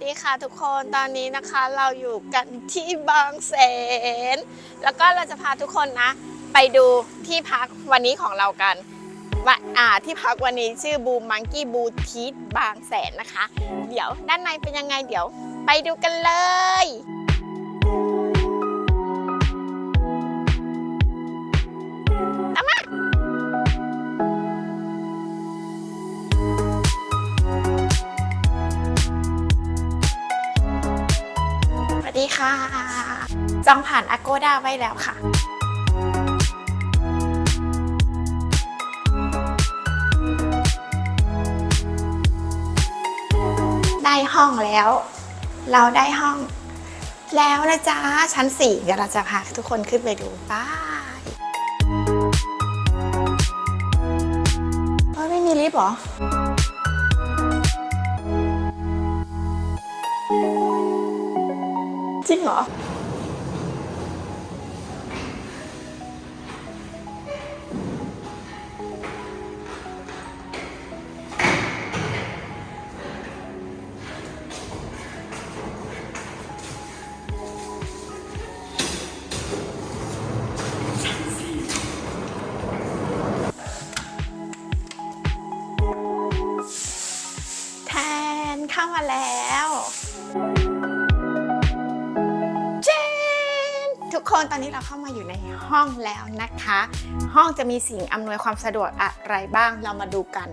วัสดีค่ะทุกคนตอนนี้นะคะเราอยู่กันที่บางแสน แล้วก็เราจะพาทุกคนนะ ไปดูที่พักวันนี้ของเรากันว่าอ่าที่พักวันนี้ชื่อบูมังกี้บูทีสบางแสนนะคะ เดี๋ยวด้านในเป็นยังไงเดี๋ยว ไปดูกันเลย ค่ะ จองผ่าน Agoda ไว้แล้วค่ะได้ห้องแล้ว เราได้ห้องแล้วนะจ๊ะ ชั้นสี่เดี๋ยวเราจะพาทุกคนขึ้นไปดูไป้ายไม่มีลิฟต์หรอ เหรอ แทนเข้ามาแล้ว คนตอนนี้เราเข้ามาอยู่ในห้องแล้วนะคะ ห้องจะมีสิ่งอำนวยความสะดวกอะไรบ้างเรามาดูกัน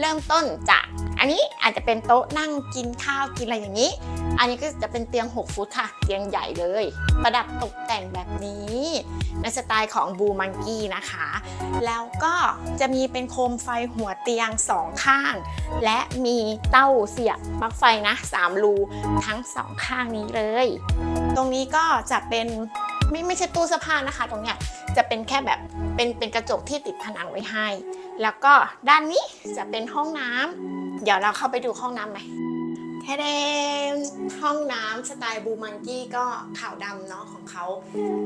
เริ่มต้นจากอันนี้อาจจะเป็นโต๊ะนั่งกินข้าวกินอะไรอย่างนี้ อันนี้ก็จะเป็นเตียง 6 ฟุตค่ะ เตียงใหญ่เลย ประดับตกแต่งแบบนี้ ในสไตล์ของบูมังกี้นะคะ แล้วก็จะมีเป็นโคมไฟหัวเตียงสองข้าง และมีเต้าเสียบปลั๊กไฟนะ 3 รูทั้งสองข้างนี้เลย ตรงนี้ก็จะเป็น ไม่ไม่ใช่ตู้เสื้อผ้านะคะ ตรงเนี้ยจะเป็นแค่แบบเป็นเป็นกระจกที่ติดผนังไว้ให้ แล้วก็ด้านนี้จะเป็นห้องน้ำเดี๋ยวเราเข้าไปดูห้องน้ำไหมแท้เดนห้องน้ำสไตล์บูมังกี้ก็ขาวดำเนาะของเขา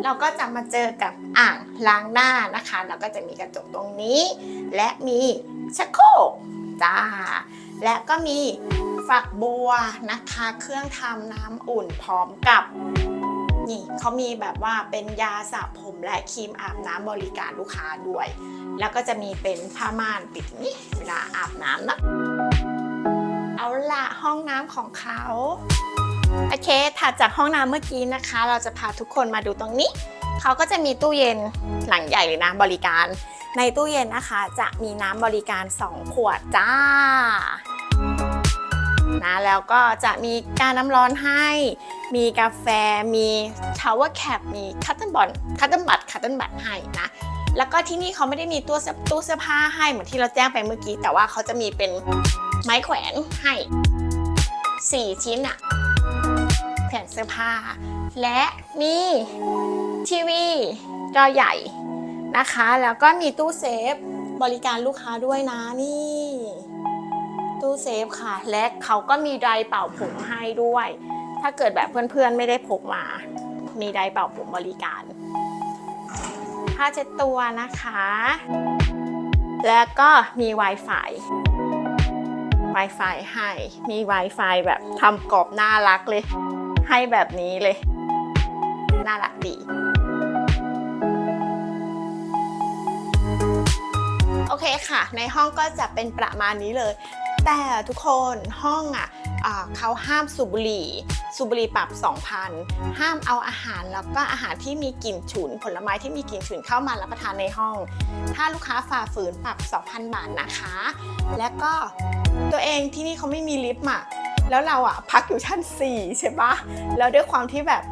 เราก็จะมาเจอกับอ่างล้างหน้านะคะ แล้วก็จะมีกระจกตรงนี้ และมีชักโครกจ้า และก็มีฝักบัวนะคะ เครื่องทำน้ำอุ่นพร้อมกับ นี่เขามีแบบว่าเป็นยาสระผมและครีมอาบน้ำบริการลูกค้าด้วย แล้วก็จะมีเป็นผ้าม่านปิดนี่เวลาอาบน้ำนะเอาละห้องน้ำของเขาโอเคถัดจากห้องน้ำเมื่อกี้นะคะ เราจะพาทุกคนมาดูตรงนี้ เขาก็จะมีตู้เย็นหลังใหญ่เลยนะบริการ ในตู้เย็นนะคะ จะมีน้ำบริการ 2 ขวดจ้านะแล้วก็จะมีการน้ำร้อนให้ มีกาแฟ มีชาวเวอร์แคป มีคัตเติลบอลคัตเติลบัตคัตเติลบัตให้นะ แล้วก็ที่นี่เขาไม่ได้มีตู้เสื้อตู้เสื้อผ้าให้เหมือนที่เราแจ้งไปเมื่อกี้ แต่ว่าเขาจะมีเป็นไม้แขวนให้ 4 ชิ้นอะแผ่นเสื้อผ้า และมีทีวีจอใหญ่นะคะ แล้วก็มีตู้เซฟบริการลูกค้าด้วยนะนี่ตู้เซฟค่ะ และเขาก็มีไดร์เป่าผมให้ด้วย ถ้าเกิดแบบเพื่อนๆไม่ได้พกมา มีไดร์เป่าผมบริการผ้าเช็ดตัวนะคะ แล้วก็มี Wi-Fi Wi-Fi ให้ มี Wi-Fi แบบทำกรอบน่ารักเลย ให้แบบนี้เลย น่ารักดีโอเคค่ะ ในห้องก็จะเป็นประมาณนี้เลย แต่ทุกคนห้องอะอ่า เขาห้ามสูบบุหรี่ สูบบุหรี่ปรับ 2,000 ห้ามเอาอาหารแล้วก็อาหารที่มีกลิ่นฉุน ผลไม้ที่มีกลิ่นฉุนเข้ามารับประทานในห้อง ถ้าลูกค้าฝ่าฝืนปรับ 2,000 บาทนะคะ และก็ตัวเองที่นี่เขาไม่มีลิฟต์อะแล้วเราอะพักอยู่ชั้น 4 ใช่ปะแล้วด้วยความที่แบบ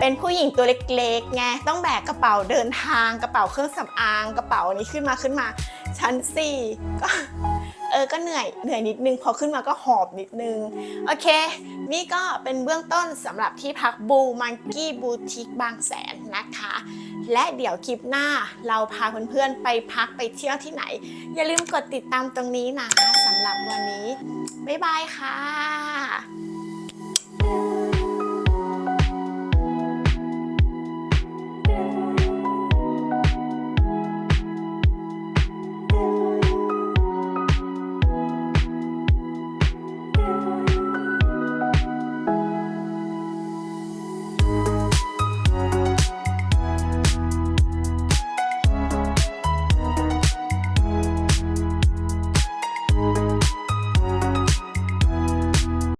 เป็นผู้หญิงตัวเล็กๆไงต้องแบกกระเป๋าเดินทางกระเป๋าเครื่องสำอางกระเป๋านี้ขึ้นมาขึ้นมาชั้น 4 ก็ เออก็เหนื่อยเหนื่อยนิดนึงพอขึ้นมาก็หอบนิดนึง โอเค นี่ก็เป็นเบื้องต้นสำหรับที่พักบูมังกี้บูติกบางแสนนะคะ และเดี๋ยวคลิปหน้าเราพาเพื่อนๆไปพักไปเที่ยวที่ไหน อย่าลืมกดติดตามตรงนี้นะสำหรับวันนี้ บ๊ายบายค่ะ